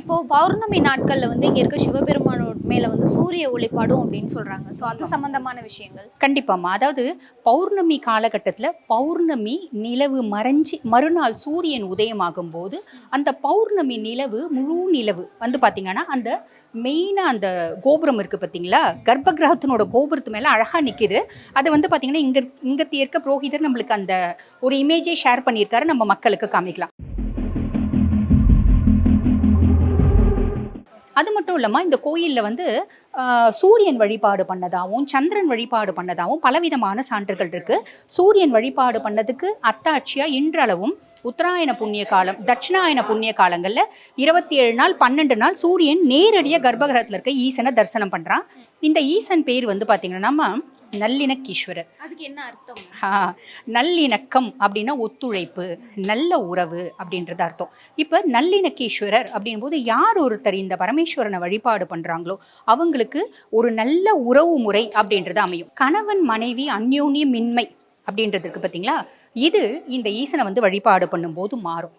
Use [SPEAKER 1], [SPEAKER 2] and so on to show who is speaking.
[SPEAKER 1] இப்போ பௌர்ணமி நாட்கள்ல வந்து இங்க இருக்க சிவபெருமானோட மேல வந்து சூரிய ஒளிப்படும் அப்படின்னு சொல்றாங்க. சோ அது சம்பந்தமான விஷயங்கள்?
[SPEAKER 2] கண்டிப்பாம்மா. அதாவது பௌர்ணமி காலகட்டத்தில் பௌர்ணமி நிலவு மறைஞ்சி மறுநாள் சூரியன் உதயமாகும் போது அந்த பௌர்ணமி நிலவு முழு நிலவு வந்து பார்த்தீங்கன்னா அந்த மெயினாக அந்த கோபுரம் இருக்குது பார்த்தீங்களா கர்ப்ப கிரகத்தினோட கோபுரத்து மேலே அழகாக நிற்கிது அது வந்து பார்த்தீங்கன்னா இங்கே இங்கே இருக்க புரோகிதர் நம்மளுக்கு அந்த ஒரு இமேஜே ஷேர் பண்ணியிருக்காரு. நம்ம மக்களுக்கு காமிக்கலாம். அது மட்டும் இல்லாமல் இந்த கோயிலில் வந்து சூரியன் வழிபாடு பண்ணதாகவும் சந்திரன் வழிபாடு பண்ணதாகவும் பலவிதமான சான்றுகள் இருக்கு. சூரியன் வழிபாடு பண்ணதுக்கு அத்தாட்சியா இன்றளவும் உத்தராயண புண்ணிய காலம் தட்சிணாயன புண்ணிய காலங்களில் இருபத்தி ஏழு நாள் பன்னெண்டு நாள் சூரியன் நேரடியாக கர்ப்பகிரகத்தில் இருக்க ஈசனை தரிசனம் பண்ணுறான் இந்த ஈசன் பேர் வந்து பார்த்தீங்கன்னா நம்ம நல்லிணக்கீஸ்வரர்.
[SPEAKER 1] அதுக்கு என்ன அர்த்தம்?
[SPEAKER 2] ஆ, நல்லிணக்கம் அப்படின்னா ஒத்துழைப்பு நல்ல உறவு அப்படின்றது அர்த்தம். இப்போ நல்லிணக்கீஸ்வரர் அப்படின் போது யார் ஒருத்தர் இந்த பரமேஸ்வரனை வழிபாடு பண்ணுறாங்களோ அவங்களுக்கு ஒரு நல்ல உறவு முறை அப்படின்றது அமையும். கணவன் மனைவி அந்யோன்ய மின்மை அப்படின்றது இருக்கு பார்த்தீங்களா? இது இந்த ஈசனை வந்து வழிபாடு பண்ணும்போது மாறும்.